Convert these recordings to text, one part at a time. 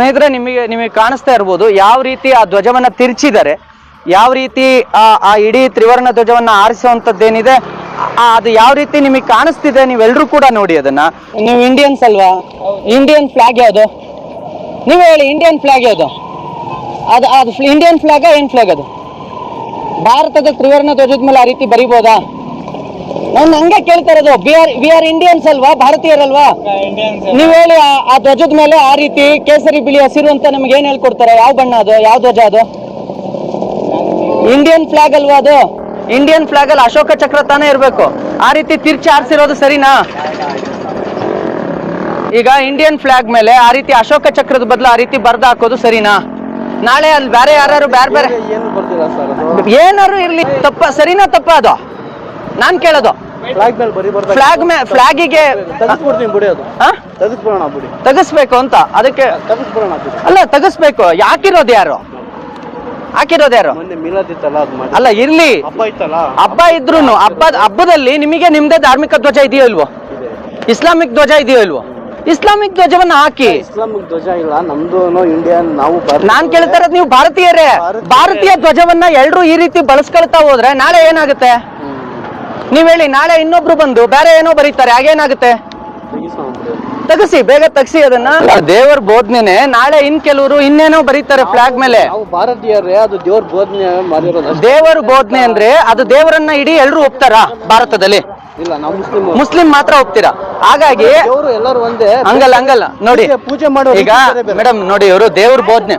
ಸ್ನೇಹಿತರೆ, ನಿಮಗೆ ನಿಮಗೆ ಕಾಣಿಸ್ತಾ ಇರ್ಬೋದು, ಯಾವ ರೀತಿ ಆ ಧ್ವಜವನ್ನ ತಿರ್ಚಿದ್ದಾರೆ ಯಾವ ರೀತಿ ಆ ಆ ಇಡೀ ತ್ರಿವರ್ಣ ಧ್ವಜವನ್ನ ಆರಿಸುವಂತದ್ದೇನಿದೆ ಆ- ಅದು ಯಾವ ರೀತಿ ನಿಮಗೆ ಕಾಣಿಸ್ತಿದೆ ನೀವೆಲ್ಲರೂ ಕೂಡ ನೋಡಿ ಅದನ್ನ. ನೀವು ಇಂಡಿಯನ್ಸ್ ಅಲ್ವಾ? ಇಂಡಿಯನ್ ಫ್ಲಾಗ್ ಯಾವುದು? ನೀವು ಹೇಳಿ ಇಂಡಿಯನ್ ಫ್ಲಾಗ್ ಯಾವುದು? ಅದು ಅದು ಇಂಡಿಯನ್ ಫ್ಲಾಗ ಏನ್ ಫ್ಲಾಗ್ ಅದು? ಭಾರತದ ತ್ರಿವರ್ಣ ಧ್ವಜದ ಮೇಲೆ ಆ ರೀತಿ ಬರಿಬೋದಾ? ನಾನು ಹಂಗೆ ಕೇಳ್ತಾ ಇರೋದು. We are we are Indians ಅಲ್ವಾ? ಭಾರತೀಯರಲ್ವಾ? ನೀವ್ ಹೇಳಿ ಆ- ಆ ಧ್ವಜದ ಮೇಲೆ ಆ ರೀತಿ ಕೇಸರಿ ಬಿಳಿ ಹಸಿರು ಅಂತ ನಮ್ಗೆ ಏನ್ ಹೇಳ್ಕೊಡ್ತಾರೆ? ಯಾವ ಬಣ್ಣ ಅದು? ಯಾವ ಧ್ವಜ ಅದು? ಇಂಡಿಯನ್ ಫ್ಲಾಗ್ ಅಲ್ವಾ ಅದು? ಇಂಡಿಯನ್ ಫ್ಲಾಗ್ ಅಲ್ಲಿ ಅಶೋಕ ಚಕ್ರ ತಾನೇ ಇರ್ಬೇಕು. ಆ ರೀತಿ ತಿರ್ಚಿ ಆರಿಸಿರೋದು ಸರಿನಾ? ಈಗ ಇಂಡಿಯನ್ ಫ್ಲಾಗ್ ಮೇಲೆ ಆ ರೀತಿ ಅಶೋಕ ಚಕ್ರದ ಬದಲು ಆ ರೀತಿ ಬರ್ದ ಹಾಕೋದು ಸರಿನಾ? ನಾಳೆ ಅಲ್ಲಿ ಬೇರೆ ಯಾರು ಬೇರೆ ಬೇರೆ ಏನು ಬರ್ತೀರಾ ಸರ್ ಅದು? ಏನಾರು ಇರ್ಲಿ. ತಪ್ಪ ಸರಿನಾ ತಪ್ಪ ಅದು? ನಾನ್ ಕೇಳೋದು. ಫ್ಲಾಗ್ ಮೇಲೆ ಬರಿ ಬರ್ತಾ ಫ್ಲಾಗ್ ಮೇ ಫ್ಲಾಗಿಗೆ ತೆಗೆಸ್ಬಿಡ್ತೀನಿ ಬಿಡಿ ಅದು. ಹಾ? ಬಿಡಿ. ತೆಗಿಸ್ಬೇಕು ಅಂತ. ಅದಕ್ಕೆ ತೆಗೆಸ್ಬಿಡೋಣ ಬಿಡಿ. ಅಲ್ಲ ತೆಗಿಸ್ಬೇಕು. ಯಾಕಿರೋದು ಯಾರು? ಹಾಕಿರೋದು ಯಾರು? ಅಲ್ಲ ಇರ್ಲಿ. ಹಬ್ಬ ಇತ್ತಲ್ಲ? ಹಬ್ಬ ಇದ್ರೂನು ಹಬ್ಬ ಹಬ್ಬದಲ್ಲಿ ನಿಮಗೆ ನಿಮ್ದೇ ಧಾರ್ಮಿಕ ಧ್ವಜ ಇದೆಯೋ ಇಲ್ವೋ? ಇಸ್ಲಾಮಿಕ್ ಧ್ವಜ ಇದೆಯೋ ಇಲ್ವೋ? ಇಸ್ಲಾಮಿಕ್ ಧ್ವಜವನ್ನ ಹಾಕಿ. ಇಸ್ಲಾಮಿಕ್ ಧ್ವಜ ಇಲ್ಲ ನಮ್ದು ಇಂಡಿಯನ್ ನಾವು ನಾನ್ ಕೇಳ್ತಾ ಇರೋದು ನೀವು ಭಾರತೀಯರೇ. ಭಾರತೀಯ ಧ್ವಜವನ್ನ ಎಲ್ರು ಈ ರೀತಿ ಬಳಸ್ಕೊಳ್ತಾ ಹೋದ್ರೆ ನಾಳೆ ಏನಾಗುತ್ತೆ. ನೀವ್ ಹೇಳಿ ನಾಳೆ ಇನ್ನೊಬ್ರು ಬಂದು ಬೇರೆ ಏನೋ ಬರೀತಾರೆ ಹಾಗೇನಾಗುತ್ತೆ? ತಗಸಿ ಬೇಗ ತಗಸಿ ಅದನ್ನ. ದೇವರ ಬೋಧನೆ ನಾಳೆ ಇನ್ ಕೆಲವರು ಇನ್ನೇನೋ ಬರೀತಾರೆ ಫ್ಲಾಗ್ ಮೇಲೆ. ನಾವು ಭಾರತೀಯರೇ ಅದು ದೇವ್ರ ಬೋಧನೆ ಮಾಡಿರೋದು ದೇವರ ಬೋಧನೆ ಅಂದ್ರೆ ಅದು ದೇವರನ್ನ ಇಡೀ ಎಲ್ರು ಒಪ್ತಾರ ಭಾರತದಲ್ಲಿ? ಇಲ್ಲ ನಾವು ಮುಸ್ಲಿಮ್ ಮುಸ್ಲಿಂ ಮಾತ್ರ ಹೋಗ್ತೀರಾ ಹಾಗಾಗಿ ದೇವರು ಎಲ್ಲರೂ ಒಂದೇ. ಹಂಗಲ್ಲ ಹಂಗಲ್ಲ. ನೋಡಿ ಪೂಜೆ- ಮಾಡೋ ಈಗ. ಮೇಡಮ್ ನೋಡಿ ಇವರು ದೇವ್ರ ಬೋಧನೆ.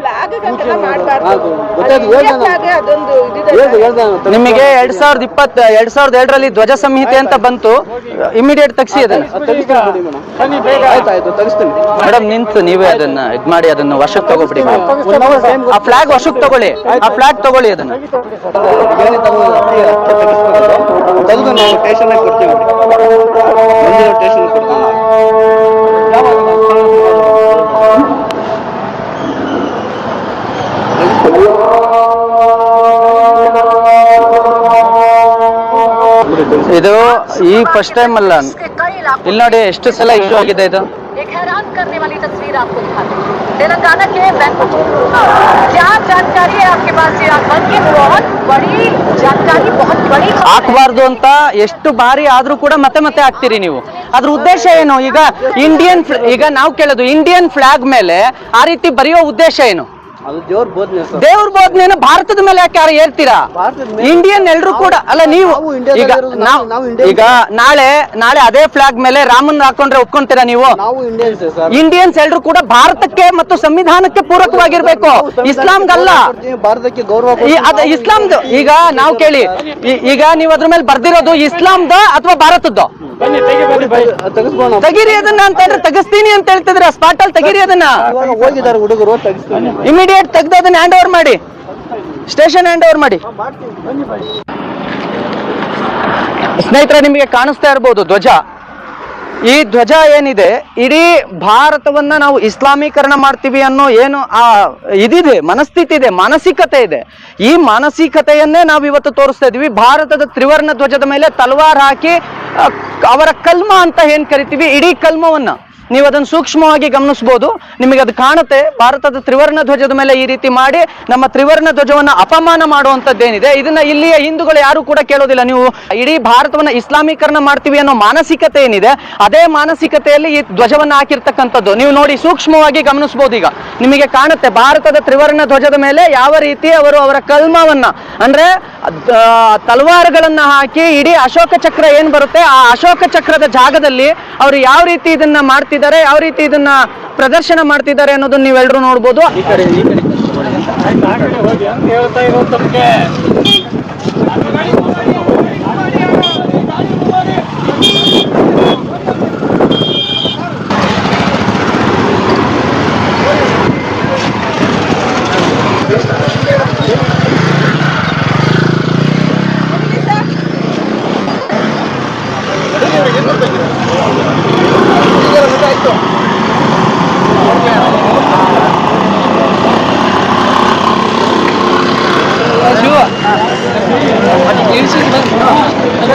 ನಿಮಗೆ ಎರಡ್ ಸಾವಿರದ ಇಪ್ಪತ್ತ ಎರಡ್ ಸಾವಿರದ ಎರಡರಲ್ಲಿ ಧ್ವಜ ಸಂಹಿತೆ ಅಂತ ಬಂತು. ಇಮಿಡಿಯೇಟ್ ತಗ್ಸಿ ಅದನ್ನ. ಮೇಡಮ್. ನಿಂತು ನೀವೇ ಅದನ್ನ ಇದ್ ಮಾಡಿ ಅದನ್ನ ವಶಕ್ಕೆ ತಗೋಬಿಡಿ ಆ ಫ್ಲಾಗ್ ವಶಕ್ಕೆ ತಗೊಳ್ಳಿ. ಆ ಫ್ಲಾಗ್ ತಗೊಳ್ಳಿ ಅದನ್ನ. ತೆಗೆದು ನಾವು ಸ್ಟೇಷನ್ ಕೊಡ್ತೀವಿ ಇದು ಈ ಫಸ್ಟ್ ಟೈಮ್ ಅಲ್ಲ. ಇಲ್ಲಿ ನೋಡಿ ಎಷ್ಟು ಸಲ ಇಶ್ಯೂ ಆಗಿದೆ ಇದು? हैरान करने वाली तस्वीर आपको दिखाते हैं तेलंगाना के बैंकुट क्या जानकारी है आपके पास ये अकबर की बहुत बड़ी जानकारी बहुत बड़ी खबर है। ಹಾಕಬಾರ್ದು ಅಂತ ಎಷ್ಟು ಬಾರಿ ಆದ್ರೂ ಕೂಡ ಮತ್ತೆ ಮತ್ತೆ ಹಾಕ್ತೀರಿ ನೀವು ಅದ್ರ ಉದ್ದೇಶ ಏನು ಈಗ ಇಂಡಿಯನ್ ಈಗ ನಾವು ಕೇಳೋದು ಇಂಡಿಯನ್ ಫ್ಲಾಗ್ ಮೇಲೆ ಆ ರೀತಿ ಬರೆಯೋ ಉದ್ದೇಶ ಏನು ಅದು ದೇವ್ರ ಬೋಧನೆ ಬೋಧನೆಯನ್ನು ಭಾರತದ ಮೇಲೆ ಯಾಕೆ ಯಾರು ಏರ್ತೀರಾ ಇಂಡಿಯನ್ ಎಲ್ರು ಕೂಡ ಅಲ್ಲ ನೀವು ಈಗ ನಾವು ಈಗ ನಾಳೆ ನಾಳೆ ಅದೇ ಫ್ಲಾಗ್ ಮೇಲೆ ರಾಮನ್ ಹಾಕೊಂಡ್ರೆ ಒಪ್ಕೊಂತೀರಾ ನೀವು? ಇಂಡಿಯನ್ಸ್ ಎಲ್ರು ಕೂಡ ಭಾರತಕ್ಕೆ ಮತ್ತು ಸಂವಿಧಾನಕ್ಕೆ ಪೂರಕವಾಗಿರ್ಬೇಕು. ಇಸ್ಲಾಂಗಲ್ಲ ಭಾರತಕ್ಕೆ ಗೌರವ ಇಸ್ಲಾಂದು ಈಗ ನಾವು ಕೇಳಿ ಈಗ ನೀವು ಅದ್ರ ಮೇಲೆ ಬರ್ದಿರೋದು ಇಸ್ಲಾಂದ ಅಥವಾ ಭಾರತದ್ದು? ತೆಗೀರಿ ಅದನ್ನ ಅಂತ ಹೇಳಿದ್ರೆ ತೆಗಿಸ್ತೀನಿ ಅಂತ ಹೇಳ್ತಿದ್ರ ಸ್ಪಾಟ್ ಅಲ್ಲಿ ತೆಗಿರಿ ಅದನ್ನ. ಇವಾಗ ಹೋಗಿದ್ದಾರೆ ಹುಡುಗರು ತೆಗಿಸ್ತೀನಿ. ಇಮಿಡಿಯೇಟ್ ತೆಗ್ದು ಅದನ್ನ ಹ್ಯಾಂಡ್ ಓವರ್ ಮಾಡಿ. ಸ್ಟೇಷನ್ ಹ್ಯಾಂಡ್ ಓವರ್ ಮಾಡಿ. ಸ್ನೇಹಿತರೆ ನಿಮಗೆ ಕಾಣಿಸ್ತಾ ಇರ್ಬೋದು ಧ್ವಜ. ಈ ಧ್ವಜ ಏನಿದೆ? ಇಡೀ ಭಾರತವನ್ನ ನಾವು ಇಸ್ಲಾಮೀಕರಣ ಮಾಡ್ತೀವಿ ಅನ್ನೋ ಏನು ಆ ಇದಿದೆ ಮನಸ್ಥಿತಿ ಇದೆ ಮಾನಸಿಕತೆ ಇದೆ. ಈ ಮಾನಸಿಕತೆಯನ್ನೇ ನಾವು ಇವತ್ತು ತೋರಿಸ್ತಾ ಇದೀವಿ. ಭಾರತದ ತ್ರಿವರ್ಣ ಧ್ವಜದ ಮೇಲೆ ತಲವಾರ್ ಹಾಕಿ ಅವರ ಕಲ್ಮ ಅಂತ ಏನ್ ಕರಿತೀವಿ? ಇಡೀ ಕಲ್ಮವನ್ನ. ನೀವು ಅದನ್ನು ಸೂಕ್ಷ್ಮವಾಗಿ ಗಮನಿಸಬಹುದು. ನಿಮಗೆ ಅದು ಕಾಣುತ್ತೆ. ಭಾರತದ ತ್ರಿವರ್ಣ ಧ್ವಜದ ಮೇಲೆ ಈ ರೀತಿ ಮಾಡಿ ನಮ್ಮ ತ್ರಿವರ್ಣ ಧ್ವಜವನ್ನ ಅಪಮಾನ ಮಾಡುವಂಥದ್ದೇನಿದೆ. ಇದನ್ನ ಇಲ್ಲಿಯ ಹಿಂದೂಗಳು ಯಾರು ಕೂಡ ಕೇಳೋದಿಲ್ಲ. ನೀವು ಇಡೀ ಭಾರತವನ್ನ ಇಸ್ಲಾಮೀಕರಣ ಮಾಡ್ತೀವಿ ಅನ್ನೋ ಮಾನಸಿಕತೆ ಏನಿದೆ, ಅದೇ ಮಾನಸಿಕತೆಯಲ್ಲಿ ಈ ಧ್ವಜವನ್ನ ಹಾಕಿರ್ತಕ್ಕಂಥದ್ದು. ನೀವು ನೋಡಿ ಸೂಕ್ಷ್ಮವಾಗಿ ಗಮನಿಸಬಹುದು ಈಗ. ನಿಮಗೆ ಕಾಣುತ್ತೆ, ಭಾರತದ ತ್ರಿವರ್ಣ ಧ್ವಜದ ಮೇಲೆ ಯಾವ ರೀತಿ ಅವರು ಅವರ ಕಲ್ಮವನ್ನ, ಅಂದ್ರೆ ತಲವಾರುಗಳನ್ನ ಹಾಕಿ ಇಡೀ ಅಶೋಕ ಚಕ್ರ ಏನ್ ಬರುತ್ತೆ, ಆ ಅಶೋಕ ಚಕ್ರದ ಜಾಗದಲ್ಲಿ ಅವರು ಯಾವ ರೀತಿ ಇದನ್ನ ಮಾಡ್ತಿದ್ದಾರೆ ಮಾಡ್ತಿದ್ದಾರೆ ಯಾವ ರೀತಿ ಇದನ್ನ ಪ್ರದರ್ಶನ ಮಾಡ್ತಿದ್ದಾರೆ ಅನ್ನೋದನ್ನ ನೀವೆಲ್ಲರೂ ನೋಡ್ಬೋದು